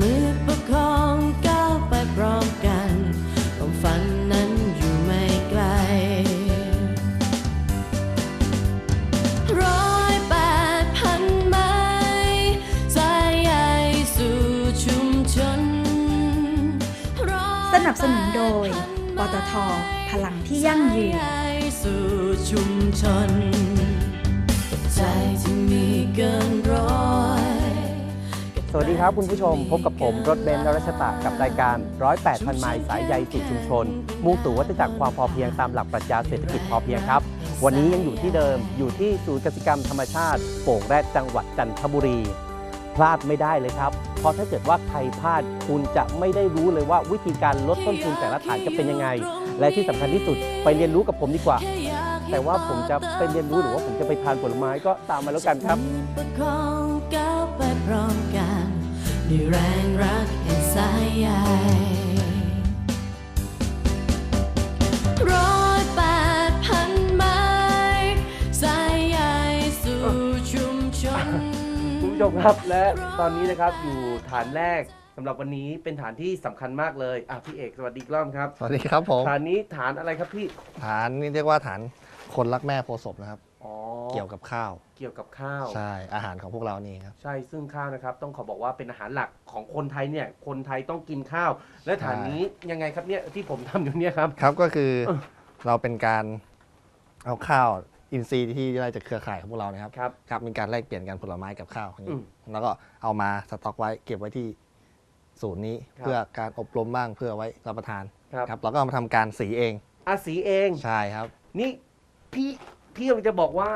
มือประคองก้าวไปพร้อมกันความฝันนั้นอยู่ไม่ไกลร้อยแปดพันไม้สายใยสู่ชุมชนสนับสนุนโดย ปตท พลังที่ยั่งยืนสู่ชุมชน ดีครับคุณผู้ชม พบกับผมรถเบนซ์นรัชตะกับรายการร้อยแปดพันไมล์สายใยสู่ชุมชน มุ่งสู่วัฏจักรความพอเพียงตามหลักปรัชญาเศรษฐกิจพอเพียงครับ วันนี้ยังอยู่ที่เดิมอยู่ที่ศูนย์กสิกรรมธรรมชาติโป่งแรดจังหวัดจันทบุรี พลาดไม่ได้เลยครับ เพราะถ้าเกิดว่าใครพลาดคุณจะไม่ได้รู้เลยว่าวิธีการลดต้นทุนแต่ละฐานจะเป็นยังไง และที่สำคัญที่สุดไปเรียนรู้กับผมดีกว่า แต่ว่าผมจะไปเรียนรู้หรือว่าผมจะไปทานผลไม้ก็ตามมาแล้วกันครับ ประคองก้าวไปพร้อมกัน ด้วยแรงรักแห่งสายใยร้อยแปดพันไม้สายใยสู่ชุมชน คุณผู้ชมครับและตอนนี้นะครับอยู่ฐานแรกสำหรับวันนี้เป็นฐานที่สำคัญมากเลยอะพี่เอกสวัสดีอีกรอบครับ สวัสดีครับผม ฐานนี้ฐานอะไรครับพี่ ฐานนี่เรียกว่าฐานคนรักแม่โพธิ์ศพนะครับ อ๋อ เกี่ยวกับข้าว เกี่ยวกับข้าว ใช่อาหารของพวกเรานี่ครับ ใช่ซึ่งข้าวนะครับ ต้องขอบอกว่าเป็นอาหารหลักของคนไทยเนี่ย คนไทยต้องกินข้าว และฐานนี้ยังไงครับเนี่ยที่ผมทำอยู่เนี่ยครับ ครับก็คือเออเราเป็นการเอาข้าวอินทรีย์ที่ได้จากเครือข่ายของพวกเรานะครับครับครับมีการแลกเปลี่ยนกันผลไม้กับข้าวอย่างอืนี้มแล้วก็เอามาสต็อกไว้เก็บไว้ที่ศูนย์นี้ ครับ เพื่อการอบรมบ้างเพื่อไว้รับประทานครับครับเราก็เอามาทำการสีเองอาสีเอง ใช่ครับ นี่พี่พี่กำลังจะบอกว่า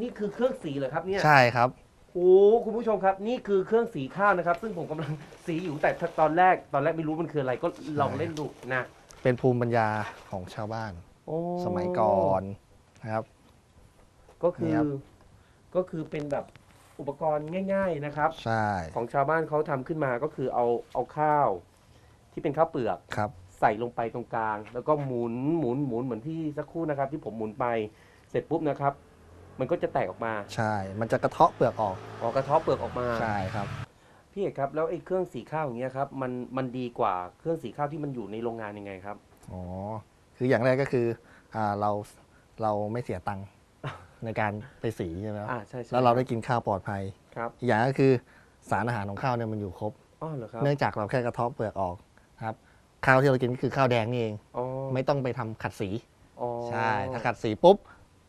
นี่คือเครื่องสีเหรอครับเนี่ย ใช่ครับ โอ้คุณผู้ชมครับนี่คือเครื่องสีข้าวนะครับ ซึ่งผมกำลังสีอยู่แต่ตอนแรกตอนแรกไม่รู้มันคืออะไรก็ลองเล่นดูนะเป็นภูมิปัญญาของชาวบ้าน โอ้สมัยก่อนนะครับ ก็คืนี่อครับ ก็คือเป็นแบบอุปกรณ์ง่าย ๆนะครับ ใช่ของชาวบ้านเขาทำขึ้นมาก็คือเอาเอาข้าว ที่เป็นข้าวเปลือก ครับ ใส่ลงไปตรงกลาง แล้วก็หมุนหมุนหมุนเหมือนที่สักครู่นะครับ ที่ผมหมุนไปเสร็จปุ๊บนะครับ มันก็จะแตกออกมาใช่ มันจะกระเทาะเปลือกออกออกกระเทาะเปลือกออกมา ใช่ครับ พี่เอกครับแล้วไอ้เครื่องสีข้าวอย่างเงี้ยครับมันมันดีกว่าเครื่องสีข้าวที่มันอยู่ในโรงงานยังไงครับ อ๋อ คืออย่างแรกก็คืออ่าเราเราไม่เสียตังค์ในการไปสีใช่ไหมครับอ่าใช่ใช่แล้วเราได้กินข้าวปลอดภัยครับอีกอย่างก็คือสารอาหารของข้าวเนี่ยมันอยู่ครบ อ๋อเหรอครับเนื่องจากเราแค่กระเทาะเปลือกออกครับข้าวที่เรากินก็คือข้าวแดงนี่เอง อ๋อไม่ต้องไปทำขัดสี อ๋อ ใช่ ถ้าขัดสีปุ๊บ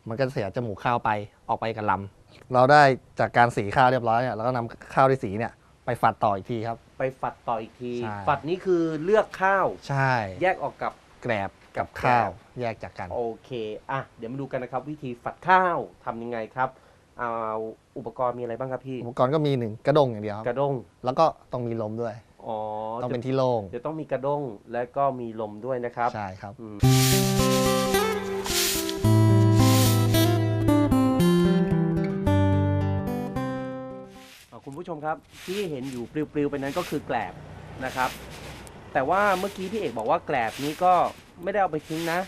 มันก็จะเสียจมูกข้าวไปออกไปกับลำเราได้จากการสีข้าวเรียบร้อยเนี่ยเราก็นำข้าวที่สีเนี่ยไปฝัดต่ออีกทีครับ ไปฝัดต่ออีกที ใช่ ฝัดนี่คือเลือกข้าว ใช่แยกออกกับ แกรบกับกับข้าวแกรบแยกจากกันโอเค อะ เดี๋ยวมาดูกันนะครับ วิธีฝัดข้าวทำยังไงครับเอาอุปกรณ์มีอะไรบ้างครับพี่ อุปกรณ์ก็มีหนึ่งกระดงอย่างเดียวครับกระด้ง แล้วก็ต้องมีลมด้วย อ๋อต้องเป็นจะที่โล่งจะต้องมีกระด้งและก็มีลมด้วยนะครับ ใช่ครับ อืม คุณผู้ชมครับที่เห็นอยู่ปลิวๆไปนั้นก็คือแกลบนะครับ แต่ว่าเมื่อกี้พี่เอกบอกว่าแกลบนี้ก็ไม่ได้เอาไปทิ้งนะ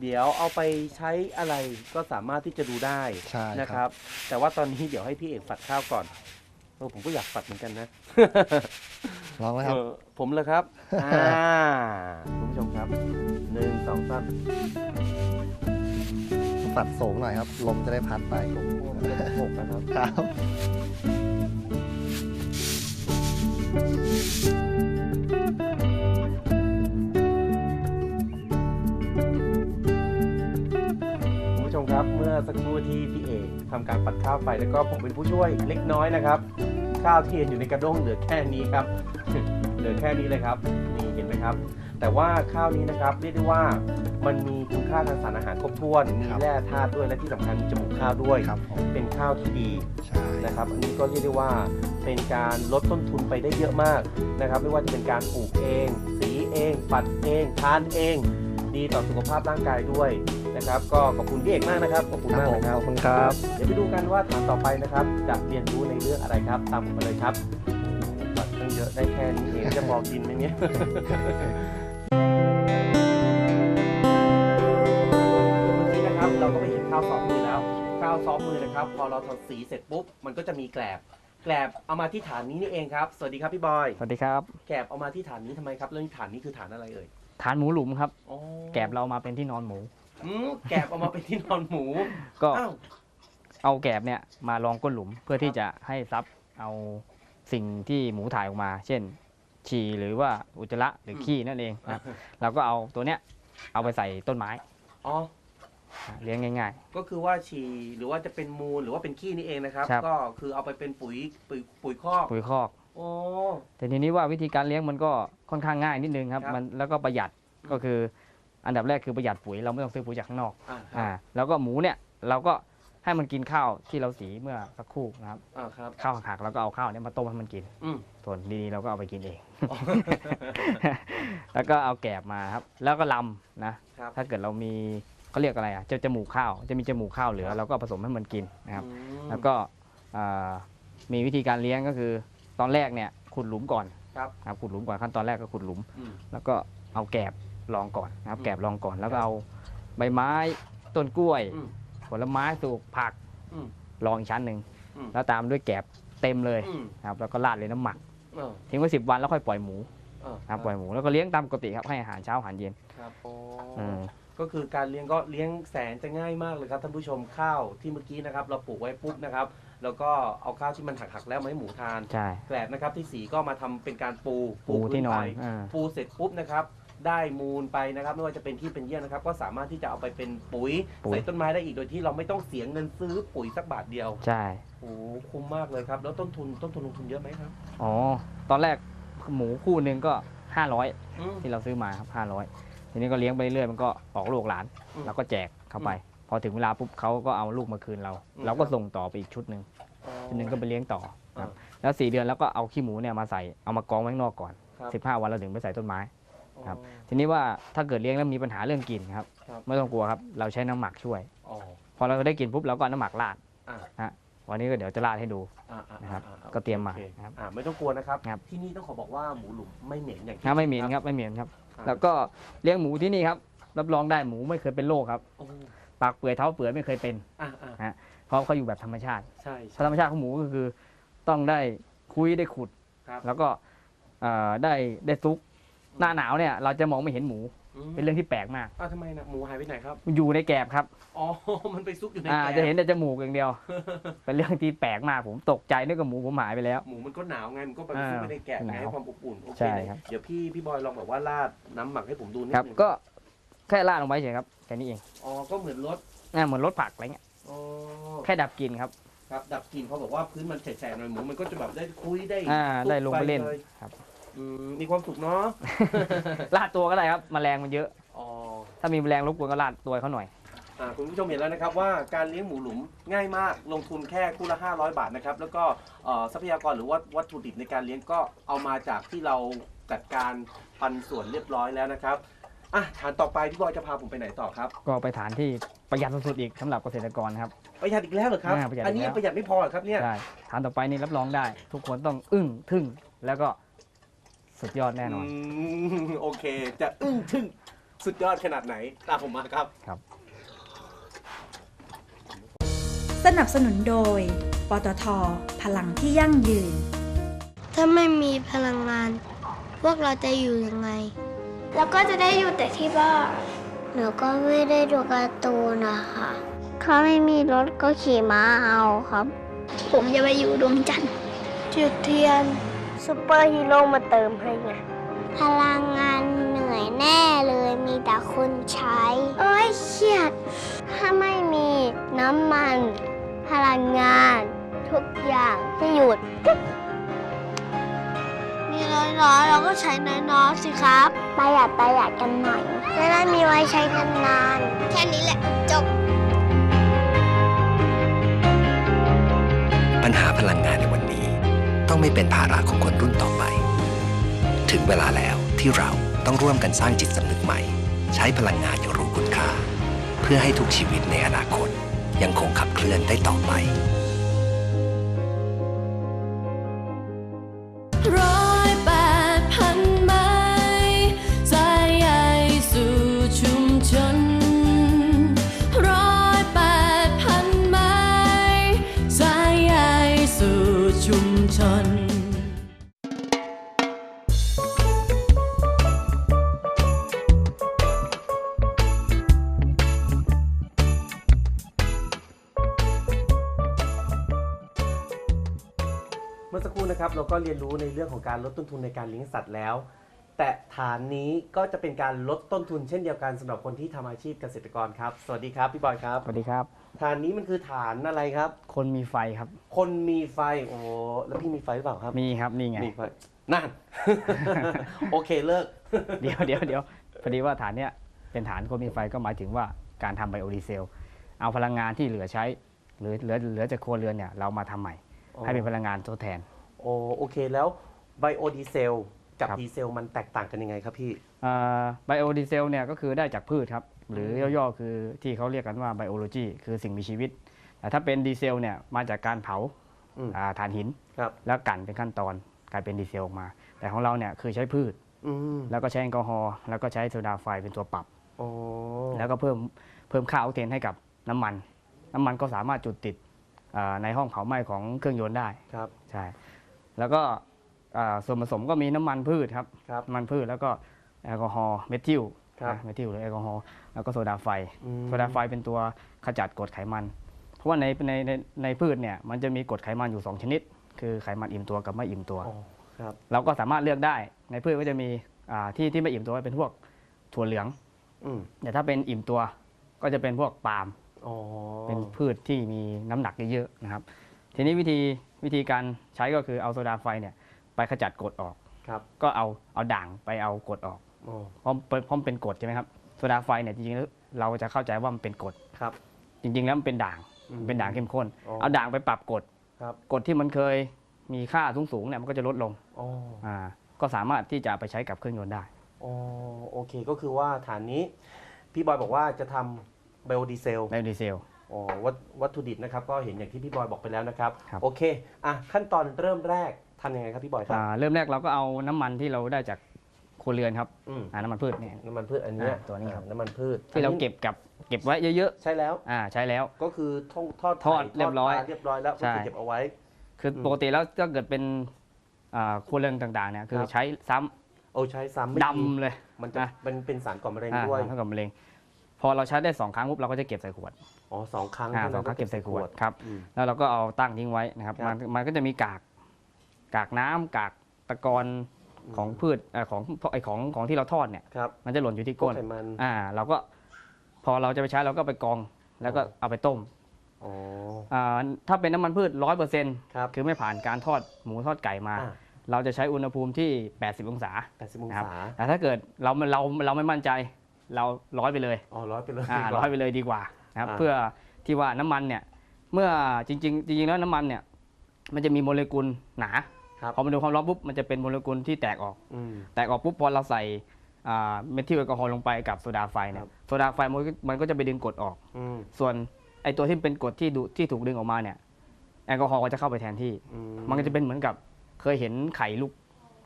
เดี๋ยวเอาไปใช้อะไรก็สามารถที่จะดูได้ใช่นะคครัรับบแต่ว่าตอนนี้เดี๋ยวให้พี่เอกฝัดข้าวก่อนเออผมก็อยากฝัดเหมือนกันนะ ลองนะครับ เออผมเลยครับ อ่า คุณผู้ชมครับหนึ่งสองสามฝัดสูงหน่อยครับ ลมจะได้พัดไปโอ้โหหกนะครับ ครับ ที่พี่เอกทำการปัดข้าวไปแล้วก็ผมเป็นผู้ช่วยเล็กน้อยนะครับ ข้าวที่เห็นอยู่ในกระด้งเหลือแค่นี้ครับ เหลือแค่นี้เลยครับนี่เห็นไหมครับ แต่ว่าข้าวนี้นะครับเรียกได้ว่ามันมีคุณค่าทางสารอาหารครบถ้วน มีครับแร่ธาตุด้วยและที่สำคัญมีจมูกข้าวด้วยครับผมเป็นข้าวที่ดีใช่นะครับอันนี้ก็เรียกได้ว่าเป็นการลดต้นทุนไปได้เยอะมากนะครับ ไม่ว่าจะเป็นการปลูกเอง สีเอง ปัดเอง ทานเอง ดีต่อสุขภาพร่างกายด้วย นะครับ ก็ขอบคุณพี่เอกมากนะครับ ขอบคุณครับมากผมนะคขรับอบคุณครับ เดี๋ยวไปดูกันว่าฐานต่อไปนะครับ จะเรียนรู้ในเรื่องอะไรครับ ตามผมมาเลยครับปัดตั้งเยอะได้แค่นี้เองจะพอกินไหมเนี่ยเมื่อกี้นะครับ เราก็ไปเห็นข้าวซ้อมมือแล้วข้าวซ้อมมือนะครับ พอเราทำสีเสร็จปุ๊บ มันก็จะมีแกลบแกลบเอามาที่ฐานนี้นี่เองครับ สวัสดีครับพี่บอย สวัสดีครับ แกลบเอามาที่ฐานนี้ทำไมครับแล้วฐานนี้คือฐานอะไรเอ่ย ฐานหมูหลุมครับอ๋อแกบเรามาเป็นที่นอนหมู อืมแกลบเอามาเป็นที่นอนหมูก็อ้าวเอาแกบเนี่ยมาลองก้นหลุมเพื่อที่จะให้ซับเอาสิ่งที่หมูถ่ายออกมา เช่น ฉี่หรือว่าอุจจาระหรือขี้นั่นเองนะครับเราก็เอาตัวเนี้ยเอาไปใส่ต้นไม้อ๋อเลี้ยงง่าย ก็คือว่าฉี่หรือว่าจะเป็นมูลหรือว่าเป็นขี้นี่เองนะครับ ครับ ก็คือเอาไปเป็นปุ๋ยปุ๋ยปุ๋ยคอกๆ ปุ๋ยคอก โอ้ แต่ทีนี้ว่าวิธีการเลี้ยงมันก็ค่อนข้างง่ายนิดนึงครับครับมันแล้วก็ประหยัดก็คือ อันดับแรกคือประหยัดปุ๋ยเราไม่ต้องซื้อปุ๋ยจากข้างนอกอ่าคอ่ารับแล้วก็หมูเนี่ยเราก็ให้มันกินข้าวที่เราสีเมื่อสักครู่นะครับอ่าครับข้าวหักๆแล้วก็เอาข้าวเนี่ยมาต้มให้มันกิน อืม ส่วนดีๆเราก็เอาไปกินเองแล้วก็เอาแกบมาครับ แล้วก็ลำนะ ครับถ้าเกิดเรามีเขาเรียกอะไรอะจะจมูกข้าว จะมีจมูกข้าวเหลือเราก็ผสมให้มันกินนะครับ อืม แล้วก็อ่ามีวิธีการเลี้ยงก็คือ ตอนแรกเนี่ยขุดหลุมก่อนครับครับขุดหลุมก่อนขั้นตอนแรกก็ขุดหลุม อืม แล้วก็เอาแกบ รองก่อนนะครับอืมแกบรองก่อนแล้วก็เอาใบไม้ต้นกล้วย อืม ผลไม้สุกผักอืมรองอีกชั้นหนึ่งอืม แล้วตามด้วยแกบเต็มเลยอืมนะครับแล้วก็ราดเลยน้ำหมักเออทิ้งไว้สิบวันแล้วค่อยปล่อยหมูเออครับปล่อยหมูแล้วก็เลี้ยงตามปกติครับให้อาหารเช้าอาหารเย็นครับโอ้อืมก็คือการเลี้ยงก็เลี้ยงแสนจะง่ายมากเลยครับท่านผู้ชมข้าวที่เมื่อกี้นะครับ เราปลูกไว้ปุ๊บนะครับ แล้วก็เอาข้าวที่มันหักๆแล้วมาให้หมูทาน ใช่แกลบนะครับที่สีก็มาทำเป็นการปูปูที่นอนพื้ไปอ่าปูเสร็จปุ๊บนะครับ ได้มูลไปนะครับ ไม่ว่าจะเป็นขี้เป็นเยี่ยนะครับ ก็สามารถที่จะเอาไปเป็นปุ๋ยปุ๋ย ใส่ต้นไม้ได้อีกโดยที่เราไม่ต้องเสียเงินซื้อปุ๋ยสักบาทเดียวใช่ โอ้โหคุ้มมากเลยครับ แล้วต้นทุนต้นทุนลงทุนเยอะไหมครับอ๋อ ตอนแรกหมูคู่หนึ่งก็ 500 อืม ที่เราซื้อมาครับ 500 ทีนี้ก็เลี้ยงไปเรื่อยมันก็ออกลูกหลานอืมเราก็แจกเข้าไป พอถึงเวลาปุ๊บเขาก็เอาลูกมาคืนเรา อืม เราก็ส่งต่อไปอีกชุดหนึ่งอ๋อชุดหนึ่งก็ไปเลี้ยงต่อครับอ่าแล้วสี่เดือนแล้วก็เอาขี้หมูเนี่ยมาใส่เอามากองไว้ข้างนอกก่อน ครับ 15 วันเราถึงไปใส่ต้นไม้ ครับอ๋อทีนี้ว่าถ้าเกิดเลี้ยงแล้วมีปัญหาเรื่องกลิ่นครับครับไม่ต้องกลัวครับเราใช้น้ำหมักช่วย อ๋อ พอเราได้กลิ่นปุ๊บเราก็เอาน้ำหมักราดอ่าวันนี้ก็เดี๋ยวจะราดให้ดู อ่าอ่านะครับอ่าก็เตรียมมาโอคนะครับอ่าไม่ต้องกลัวนะครับ ครับ ที่นี่ต้องขอบอกว่าหมูหลุมไม่เหม็นอย่างที่นะไม่เหม็นครับไม่เหม็นครับ อ่าแล้วก็เลี้ยงหมูที่นี่ครับรับรองได้หมูไม่เคยเป็นโรคครับโอ้ปากเปื่อยเท้าเปื่อยไม่เคยเป็น อ่าอ่าเพราะเขาอยู่แบบธรรมชาติใช่ธรรมชาติของหมูก็คือ ต้องได้คุยได้ขุด ครับ แล้วก็เอ่อได้ได้ซุก หน้าหนาวเนี่ยเราจะมองไม่เห็นหมูมเป็นเรื่องที่แปลกมาก อ้าวทำไมนะหมูหายไปไหนครับมันอยู่ในแกบครับอ๋อ มันไปซุกอยู่ในอ่าแกจะเห็นแต่จมูกอย่างเดียว เป็นเรื่องที่แปลกมากผมตกใจนึกว่าหมูผมหายไปแล้ว หมูมันก็หนาวไง มันก็ไปอ่าซุกไปในแกะหไงนาวให้ความอบอุ่น โอเคใช่ครับ เดี๋ยวพี่พี่บอยลองแบบว่าราดน้ำหมักให้ผมดูนิดครับ นึงก็แค่ราดลงไปเฉยครับแค่นี้เองอ๋อ ก็เหมือนรถอ่าเหมือนรสผักอะไรเงี้ยอ๋อแค่ดับกลิ่นครับ ครับ ดับกลิ่นเขาบอกว่าพื้นมันแฉะๆหน่อยหมูมันก็จะแบบได้คุยได้อ่าซุกได้ลงไปเล่นยครับ อืมมีความสุขเนาะราดตัวก็ได้ครับแมลงมันเยอะ อ๋อถ้ามีแมลงรบกวนก็ราดตัวเขาหน่อย อ่าคุณผู้ชมเห็นแล้วนะครับว่าการเลี้ยงหมูหลุมง่ายมาก ลงทุนแค่คู่ละ 500 บาทนะครับ แล้วก็เอ่อทรัพยากรหรือว่าวัตถุดิบในการเลี้ยงก็เอามาจากที่เราจัดการปันส่วนเรียบร้อยแล้วนะครับ อะฐานต่อไปพี่บอยจะพาผมไปไหนต่อครับ ก็ไปฐานที่ประหยัดสุดๆอีกสำหรับเกษตรกรครับ ประหยัดอีกแล้วเหรอครับ อ่าประหยัดอีกอันนี้แล้วประหยัดไม่พอเหรอครับเนี่ยใช่ฐานต่อไปนี่รับรองได้ ทุกคนต้องอึ้งทึ่งแล้วก็ สุดยอดแน่นอน มโอเค จะอึ้งทึ่งสุดยอดขนาดไหน ตามผมมาครับ สนับสนุนโดย ปตท พลังที่ยั่งยืน ถ้าไม่มีพลังงาน พวกเราจะอยู่ยังไง แล้วก็จะได้อยู่แต่ที่บ้านหนูก็ไม่ได้ดูการ์ตูนนะคะถ้าไม่มีรถก็ขี่ม้าเอาครับ ผมจะไปอยู่ดวงจันทร์จุดเทียน ซูเปอร์ฮีโร่มาเติมให้ไง พลังงานเหนื่อยแน่เลยมีแต่คนใช้ โอ้ยเครียด ถ้าไม่มีน้ำมัน พลังงาน ทุกอย่างจะหยุด มีน้อยๆเราก็ใช้น้อยๆสิครับ ประหยัดประหยัดกันหน่อยจะได้มีไว้ใช้กันนานๆแค่นี้แหละจบ ปัญหาพลังงานในวันนี้ ต้องไม่เป็นภาระของคนรุ่นต่อไป ถึงเวลาแล้วที่เราต้องร่วมกันสร้างจิตสำนึกใหม่ ใช้พลังงานอย่างรู้คุณค่า เพื่อให้ทุกชีวิตในอนาคต ยังคงขับเคลื่อนได้ต่อไปรอ ก็เรียนรู้ในเรื่องของการลดต้นทุนในการเลี้ยงสัตว์แล้ว แต่ฐานนี้ก็จะเป็นการลดต้นทุนเช่นเดียวกันสำหรับคนที่ทำอาชีพเกษตรกรครับ สวัสดีครับพี่บอยครับ สวัสดีครับ ฐานนี้มันคือฐานอะไรครับ คนมีไฟครับ คนมีไฟโอ้แล้วพี่มีไฟหรือเปล่าครับมีครับนี่ไง มีไฟนั่น โอเคเลิก เดี๋ยวเดี๋ยวเดี๋ยวพอดีว่าฐานเนี้ยเป็นฐานคนมีไฟก็หมายถึงว่าการทำไบโอดีเซล เอาพลังงานที่เหลือใช้ หรือเหลือเหลือจากครัวเรือนเนี่ยเรามาทำใหม่อ๋อให้เป็นพลังงานทดแทนโอโอเคแล้วไบโอดีเซลกับครับ ดีเซลมันแตกต่างกันยังไงครับพี่ ไบโอดีเซลเนี่ยก็คือได้จากพืชครับ หรือย่อๆคือที่เขาเรียกกันว่าไบโอโลจีคือสิ่งมีชีวิต แต่ถ้าเป็นดีเซลเนี่ยมาจากการเผาอืม อ่าถ่านหิน ครับ แล้วกลั่นเป็นขั้นตอนกลายเป็นดีเซลออกมา แต่ของเราเนี่ยคือใช้พืช อืมแล้วก็ใช้แอลกอฮอล์แล้วก็ใช้โซดาไฟเป็นตัวปรับ โอ้แล้วก็เพิ่มเพิ่มค่าออกเทนให้กับน้ำมัน น้ำมันก็สามารถจุดติดอ่าในห้องเผาไหม้ของเครื่องยนต์ได้ ครับ ใช่ แล้วก็อ่าส่วนผสมก็มีน้ำมันพืชครับครับ น้ำมันพืชแล้วก็แอลกอฮอล์เมทิลครับนะเมทิลหรือแอลกอฮอล์แล้วก็โซดาไฟ อืม โซดาไฟเป็นตัวขจัดกรดไขมัน เพราะว่าในในในในพืชเนี่ยมันจะมีกรดไขมันอยู่ 2 ชนิด คือไขมันอิ่มตัวกับไม่อิ่มตัว อ๋อครับ เราก็สามารถเลือกได้ในพืชก็จะมีอ่าที่ที่ไม่อิ่มตัวเป็นพวกถั่วเหลือง อืมแต่ถ้าเป็นอิ่มตัวก็จะเป็นพวกปาล์ม อ๋อเป็นพืชที่มีน้ำหนักเยอะๆนะครับ ทีนี้วิธี วิธีการใช้ก็คือเอาโซดาไฟเนี่ยไปขจัดกรดออก ครับก็เอาเอาด่างไปเอากรดออกอ๋อเพราะเพราะมันเป็นกรดใช่ไหมครับโซดาไฟเนี่ยจริงๆแล้วเราจะเข้าใจว่ามันเป็นกรดครับ จริง ๆ แล้วมันเป็นด่างอืมมันเป็นด่างเข้มข้น อ๋อ เอาด่างไปปรับกรดครับกรดที่มันเคยมีค่าสูงๆเนี่ยมันก็จะลดลงอ๋ออ่าก็สามารถที่จะไปใช้กับเครื่องยนต์ได้อ๋อโอเคก็คือว่าฐานนี้ พี่บอยบอกว่าจะทำไบโอดีเซล ไบโอดีเซล อ๋อวัตวัตถุดิบนะครับ ก็เห็นอย่างที่พี่บอยบอกไปแล้วนะครับ ครับ โอเคอะขั้นตอนเริ่มแรกทำยังไงครับพี่บอยครับอ่าเริ่มแรกเราก็เอาน้ำมันที่เราได้จากครัวเรือนครับอืมอ่าน้ำมันพืชเนี่ย น้ำมันพืชอันเนี้ยอ่าตัวนี้ครับอ่าน้ำมันพืชที่เราอันนี้เก็บกับเก็บไว้เยอะใช่แล้ว ๆอ่าใช้แล้ว ก็คือทอดทอดทอดไข่เรียบร้อยปลาเรียบร้อยแล้วก็ใช่ คือเก็บเอาไว้ คืออมปกติแล้วถ้าเกิดเป็นอ่าครัวเรือนต่างๆเนี่ยคือครับ ใช้ซ้ำโอ้ใช้ซ้ำไม่ดำเลยมันจะอะมันเป็นสารก่อมะเร็งอ่าด้วย เท่ากับมะเร็ง พอเราใช้ได้สองครั้งปุ๊บเราก็จะเก็บใส่ขวดอ๋อสองครั้งอ่าท่าสองครั้งเก็บใส่ขวดครับอืม แล้วเราก็เอาตั้งทิ้งไว้นะครับครัมับนมันก็จะมีกากกากน้ำกากตะกอนของพืชเอ่อของไอของของที่เราทอดเนี่ย ครับมันจะหล่นอยู่ที่พวกก้นไขมัน อ่าเราก็พอเราจะไปใช้เราก็ไปกรองแล้วก็อ๋อ เอาไปต้มอ๋อ อ่าถ้าเป็นน้ำมันพืชร้อยเปอร์เซ็นต์ครับ คือไม่ผ่านการทอดหมูทอดไก่มา อ่าเราจะใช้อุณหภูมิที่ 80 องศาแปดสิบองนะครับศา แต่ถ้าเกิดเราเราเราไม่มั่นใจ เราร้อยไปเลยอ๋อร้อยไปเลยอ่าดีกว่าร้อยไปเลยดีกว่านะครับอ่าเพื่อที่ว่าน้ำมันเนี่ยเมื่อจริงๆจริงๆแล้วน้ำมันเนี่ยมันจะมีโมเลกุลหนาครับพอมันโดนความร้อนปุ๊บมันจะเป็นโมเลกุลที่แตกออกอืมแตกออกปุ๊บพอเราใส่อ่าเมทิลแอลกอฮอล์ลงไปกับโซดาไฟเนี่ครัยบโซดาไฟมันก็มันก็จะไปดึงกรดออกอืมส่วนไอตัวที่เป็นกรดที่ดูที่ถูกดึงออกมาเนี่ยแอลกอฮอล์ก็จะเข้าไปแทนที่อืมันก็จะเป็นเหมือนกับเคยเห็นไข่ลูก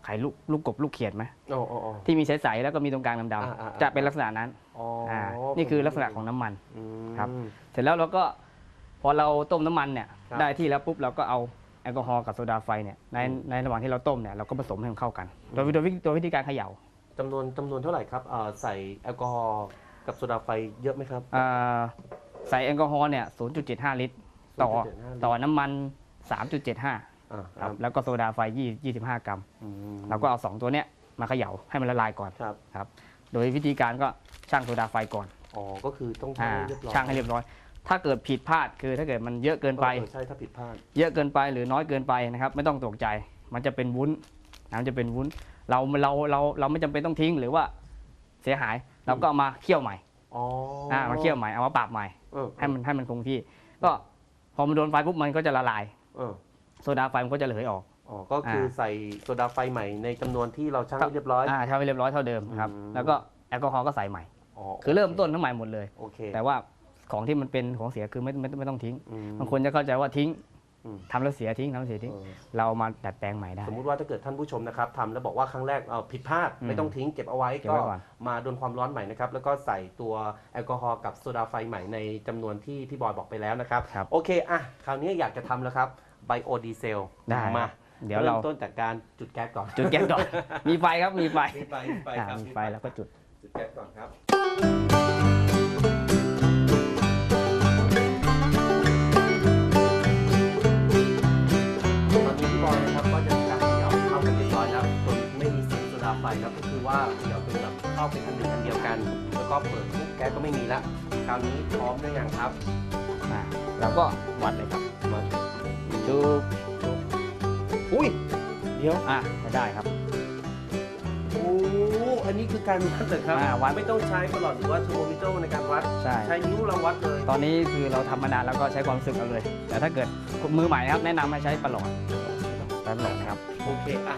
ไข่ลูกลูกกบลูกเขียดไหมอ๋ออ๋ออ๋อที่มีใสๆแล้วก็มีตรงกลางดอ่าอ่าำๆจะเป็นลักษณะนั้นอ๋ออ่าอ่านี่คือลักษณะของน้ำมัน อืม ครับ เสร็จแล้วเราก็พอเราต้มน้ำมันเนี่ยครับได้ที่แล้วปุ๊บเราก็เอาแอลกอฮอล์กับโซดาไฟเนี่ยในอืม ในระหว่างที่เราต้มเนี่ยเราก็ผสมให้มันเข้ากันโดยโดยวิโดยวิธีการเขย่าจำนวนจำนวนเท่าไหร่ครับอ่าใส่แอลกอฮอล์กับโซดาไฟเยอะไหมครับ อ่าใส่แอลกอฮอล์เนี่ย 0.75 ลิตร ต่อ0.75ลิตร ต่อน้ำมัน 3.75 อ่าครับแล้วก็โซดาไฟ20 25กรัม อืมเราก็เอา2ตัวเนี้ยมาเขย่าให้มันละลายก่อนครับ โดยวิธีการก็ช่างโซดาไฟก่อนอ๋อก็คือต้องอ่าช่างให้เรียบร้อยช่างให้เรียบร้อย ถ้าเกิดผิดพลาดคือถ้าเกิดมันเยอะเกินไปเออใช่ถ้าผิดพลาด เยอะเกินไปหรือน้อยเกินไปนะครับไม่ต้องตกใจ มันจะเป็นวุ้นนะมันจะเป็นวุ้น เราเราเราเราไม่จำเป็นต้องทิ้งหรือว่าเสียหายเราก็เอามาเคี่ยวใหม่อ๋ออ่ามาเคี่ยวใหม่เอามาปรับใหม่เออให้มันให้มันคงที่ ก็พอมันโดนไฟปุ๊บมันก็จะละลาย เออ โซดาไฟมันก็จะระเหยออก อ๋อ ก็คืออาใส่โซดาไฟใหม่ในจำนวนที่เราช่างให้เรียบร้อย อ่าทำให้เรียบร้อยเท่าเดิมครับ อืม แล้วก็แอลกอฮอล์ก็ใส่ใหม่ อ๋อคือเริ่มต้นทั้งใหม่หมดเลย โอเคแต่ว่าของที่มันเป็นของเสียคือไม่ไม่ไม่ต้องทิ้ง อืม บางคนจะเข้าใจว่าทิ้งอืม ทำแล้วเสียทิ้งทำแล้วเสียทิ้ง เออเราเอามาดัดแปลงใหม่ได้ สมมุติว่าถ้าเกิดท่านผู้ชมนะครับทำแล้วบอกว่าครั้งแรกเอาผิดพลาดอืมไม่ต้องทิ้งเก็บเอาไว้เก็บก็ไว้ก่อน มาโดนความร้อนใหม่นะครับ แล้วก็ใส่ตัวแอลกอฮอล์กับโซดาไฟใหม่ในจำนวนที่พี่บอยบอกไปแล้วนะครับ ครับ โอเค อะ คราวนี้อยากจะทำแล้วครับ ไบโอดีเซลได้มาเดี๋ยวเรา มต้นจากการจุดแก๊สก่อนจุดแก๊สก่อน มีไฟครับ มีไฟมีไฟมีไฟอ่าครับมีไฟแล้วก็จุด จุดแก๊สก่อนครับ ตอนนี้พี่บอยนะครับก็จะการเขย่าเข้ากันเรียบร้อยแล้วจนไม่มีเสียงโซดาไฟครับก็คือว่าเขย่าจนแบบเข้าเป็นอันหนึ่งอันเดียวกัน แล้วก็เปิดปุ๊บแก๊สก็ไม่มีละคราวนี้พร้อมหรือยังครับ อ่าเราก็วัดเลยครับ มาจุ๊บอุ้ย เดี๋ยว อะได้ครับ โอ้อันนี้คือการวัดเหรอครับอ่าวัด ไม่ต้องใช้ตลอดหรือว่าเทอร์โมมิเตอร์ในการวัด ใช่ ใช้นิ้วเราวัดเลยตอนนี้คือเราทำมานานแล้วก็ใช้ความรู้สึกเอาเลย แต่ถ้าเกิดมือใหม่นะครับ แนะนำให้ใช้ประหลอดใช้ประหลอดนะครับโอเคอะ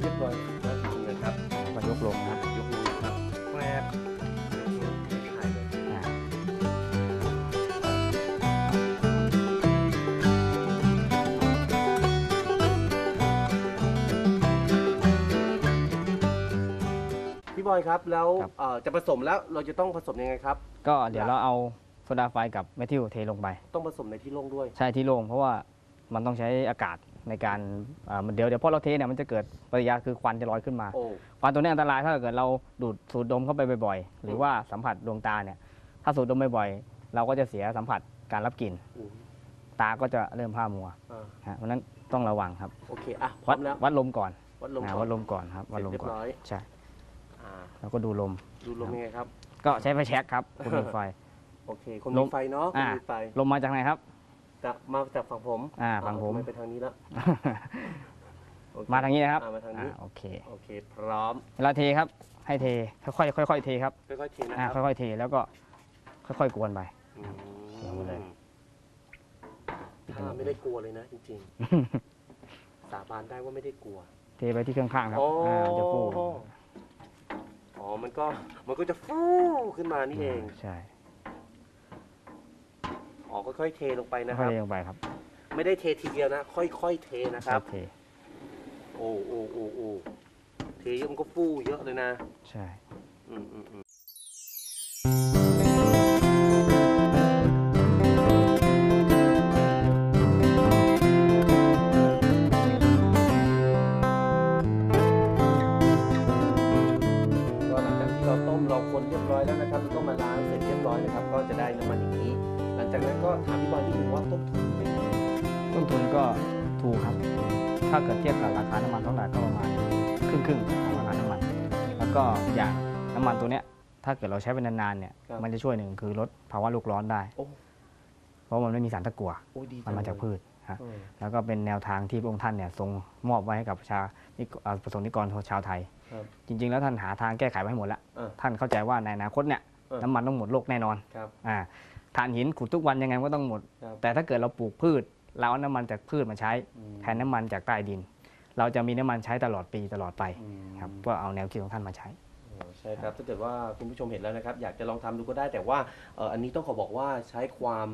เรียบร้อยแล้วทำเลยครับแล้วก็ยกลงนะครับยกมือครับ บอยครับแล้วเอ่อจะผสมแล้วเราจะต้องผสมยังไงครับ ก็เดี๋ยวเราเอาโซดาไฟกับเมทิลเทลงไป ต้องผสมในที่โล่งด้วย ใช่ที่โล่งเพราะว่ามันต้องใช้อากาศในการอ่ามันเดี๋ยวเดี๋ยวพอเราเทเนี่ยมันจะเกิดปฏิกิริยาคือควันจะลอยขึ้นมา โอ้ควันตัวนี้อันตรายถ้าเกิดเราดูดสูดดมเข้าไปบ่อยๆ หรือว่าสัมผัสดวงตาเนี่ยถ้าสูดดมบ่อยๆ เราก็จะเสียสัมผัสการรับกลิ่นอืมตาก็จะเริ่มผ้ามัวอ่าฮะเพราะฉะนั้นต้องระวังครับโอเคอะพร้อวัดมแล้ววัดลมก่อนวัดลมอ่าก่อนวัดลมก่อนครับวัดลมเสร็จก่อนเรียบร้อย ใช่อ่า แล้วก็ดูลม ดูลมยังไงครับ ก็ใช้ไฟแช็กครับคุณมีไฟ โอเคคนลมีม ไฟเนาะคนอ่ามีไฟลมมาจากไหนครับจะมาจากฝั่งผมอ่าฝั่งผม ทำไไปทางนี้แล้วโอเคมาทางนี้นะครับอ่ามาทางนี้ อ่โอเคโอเค พร้อม เวลาเทครับ ให้เทค่อยๆค่อยๆเทครับค่อยๆเทนะอ่าครับค่อยๆเทแล้วก็ค่อยๆกวนไป อืมเทลงไปเลยถ้าไม่ได้กลัวเลยนะจริงๆ สาบานได้ว่าไม่ได้กลัว เทไปที่ข้างๆครับอ๋ออ่าจะฟู อ๋อ มันก็ มันก็จะฟูขึ้นมานี่เอง ใช่อ๋อค่อยๆเทลงไปนะคค่อรัยบ ๆลงไปครับไม่ได้เททีเดียวนะ ค่อยๆเทนะครับเทโอ้โอ้โอ้โอ้เทเยอะมันก็ฟูเยอะเลยนะ ใช่ อืมอืมอืม เกิดเราใช้ไปนานๆเนี่ยครับ มันจะช่วยหนึ่งคือลดภาวะโลกร้อนได้ โอ้เพราะมันไม่มีสารตะกั่วโอ้ดีจัมันงมาจากเลยพืชฮะเออแล้วก็เป็นแนวทางที่พระองค์ท่านเนี่ยทรงมอบไว้ให้กับประชานิกเอ่อประสงค์นิกรชาวไทย ครับ จริง ๆ แล้วท่านหาทางแก้ไขไว้ให้หมดแล้วเออท่านเข้าใจว่าในอนาคตเนี่ยเออ น้ำมันต้องหมดโลกแน่นอนครับ อ่าถ่านหินขุดทุกวันยังไงก็ต้องหมด ครับแต่ถ้าเกิดเราปลูกพืช เราเอาน้ำมันจากพืชมาใช้ อืมแทนน้ำมันจากใต้ดิน เราจะมีน้ำมันใช้ตลอดปีตลอดไปอืมครับก็เอาแนวคิดของท่านมาใช้อ๋อ ใช่ครับถ้าเกิดว่าคุณผู้ชมเห็นแล้วนะครับ อยากจะลองทำดูก็ได้ แต่ว่าเอ่ออันนี้ต้องขอบอกว่าใช้ความ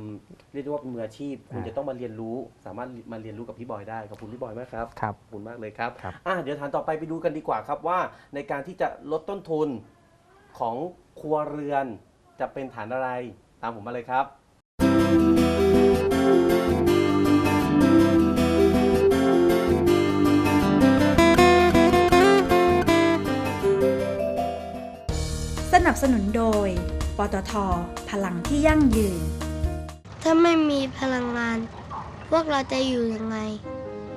เรียกได้ว่าเป็นมืออาชีพ คุณอ่าจะต้องมาเรียนรู้ สามารถมาเรียนรู้กับพี่บอยได้ขอบคุณพี่บอยมากครับครับ ขอบคุณมากเลยครับครับ อะเดี๋ยวฐานต่อไปไปดูกันดีกว่าครับว่า ในการที่จะลดต้นทุนของครัวเรือนจะเป็นฐานอะไรตามผมมาเลยครับ บสนุนโดย ปตท พลังที่ยั่งยืน ถ้าไม่มีพลังงาน พวกเราจะอยู่ยังไง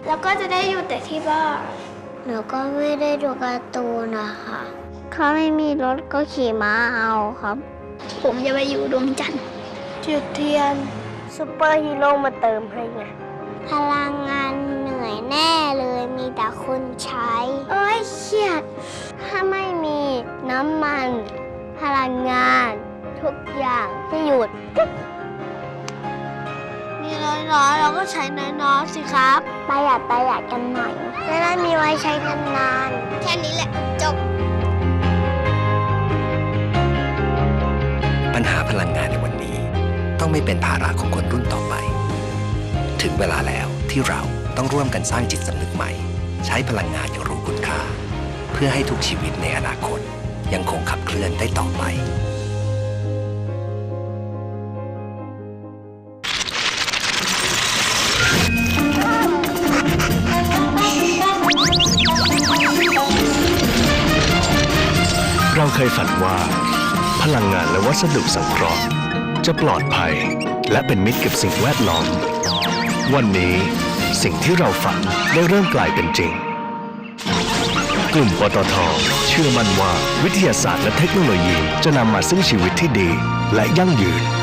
แล้วก็จะได้อยู่แต่ที่บ้านหนูก็ไม่ได้ดูการ์ตูนนะคะถ้าไม่มีรถก็ขี่ม้าเอาครับ ผมจะไปอยู่ดวงจันทร์จุดเทียนซูเปอร์ฮีโร่มาเติมให้ไงพลังงานเหนื่อยแน่เลยมีแต่คนใช้ โอ้ยเครียด ถ้าไม่มีน้ำมัน พลังงาน ทุกอย่างจะหยุด มีน้อยๆเราก็ใช้น้อยๆสิครับ ประหยัดประหยัดกันหน่อยจะได้มีไว้ใช้นานๆ แค่นี้แหละจบ ปัญหาพลังงานในวันนี้ ต้องไม่เป็นภาระของคนรุ่นต่อไป ถึงเวลาแล้วที่เราต้องร่วมกันสร้างจิตสำนึกใหม่ ใช้พลังงานอย่างรู้คุณค่า เพื่อให้ทุกชีวิตในอนาคต ยังคงขับเคลื่อนได้ต่อไป เราเคยฝันว่า พลังงานและวัสดุสังเคราะห์ จะปลอดภัยและเป็นมิตรกับสิ่งแวดล้อม วันนี้สิ่งที่เราฝันได้เริ่มกลายเป็นจริง กลุ่มปตทเชื่อมั่นว่าวิทยาศาสตร์และเทคโนโลยีจะนำมาซึ่งชีวิตที่ดีและยั่งยืน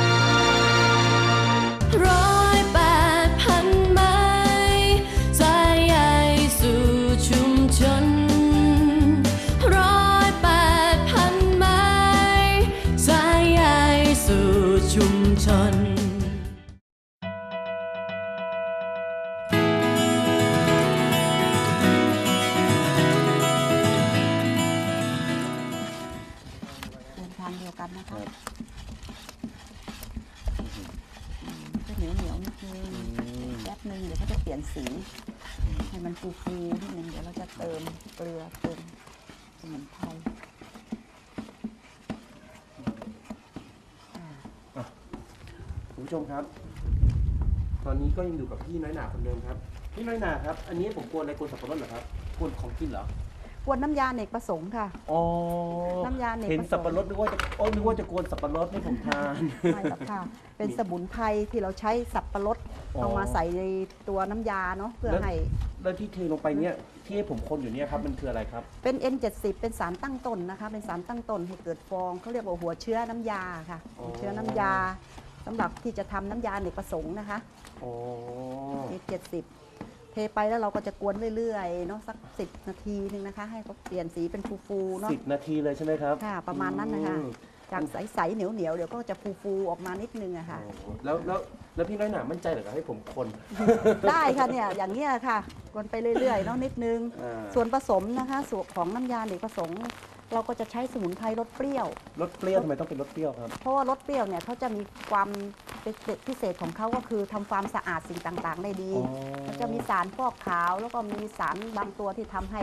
นียวเหนียวๆนิดนึงแป๊บนึงเดี๋ยวเขาจะเปลี่ยนสีให้มันฟูฟูๆนิดนึงเดี๋ยวเราจะเติมเกลือเติมสมุนไพรคุณผู้ชมครับ ตอนนี้ก็ยังอยู่กับพี่น้อยหนาคนเดิมครับ พี่น้อยหนาครับ อันนี้ผมกวนอะไรกวนสับปะรดเหรอครับกวนของกินเหรอ กวนน้ำยาเนกประสงค์ค่ะ อ๋อน้ำยาเนกเห็นประสงค์สับปะรดนึกว่าจะโอ้นึกว่าจะกวนสับปะรดให้ผมทาน ไม่หรอกค่ะ เป็นสมุนไพรที่เราใช้สับปะรดอ๋อเอามาใส่ในตัวน้ำยาเนาะเพื่อแล้ว ให้ แล้วที่เทลงไปเนี่ยที่ให้ผมคนอยู่เนี่ยครับมันคืออะไรครับ เป็น N70 เป็นสารตั้งต้นนะคะ เป็นสารตั้งต้นให้เกิดฟองเขาเรียกว่าหัวเชื้อน้ำยาค่ะอ๋อ หัวเชื้อน้ำยาสำหรับที่จะทำน้ำยาเนกประสงค์นะคะ อ๋อ N70 เท ไปแล้วเราก็จะกวนเรื่อยๆเนาะสักสิบนาทีหนึงนะคะ ให้เขาเปลี่ยนสีเป็นฟูๆเนาะสิบนาทีเลยใช่ไหมครับค่ะ ประมาณนั้นนะคะ อืมจากใสๆเหนียวๆเดี๋ยวก็จะฟูๆออกมานิดนึงอะค่ะ โอ้แล้วแล้วแล้วพี่น้อยหนามั่นใจเหรอครับให้ผมคน ได้ค่ะเนี่ยอย่างเงี้ยค่ะกวนไปเรื่อยๆเนาะนิดนึง อ่า ส่วนผสมนะคะส่วนของน้ำยาเนกประสงค์ เราก็จะใช้สมุนไพรรสเปรี้ยว รสเปรี้ยวทำไมต้องเป็นรสเปรี้ยวครับ เพราะว่ารสเปรี้ยวเนี่ยเขาจะมีความพิเศษของเขาก็คือทำความสะอาดสิ่งต่างๆ ได้ดีอ๋อ มันจะมีสารฟอกขาวแล้วก็มีสารบางตัวที่ทำให้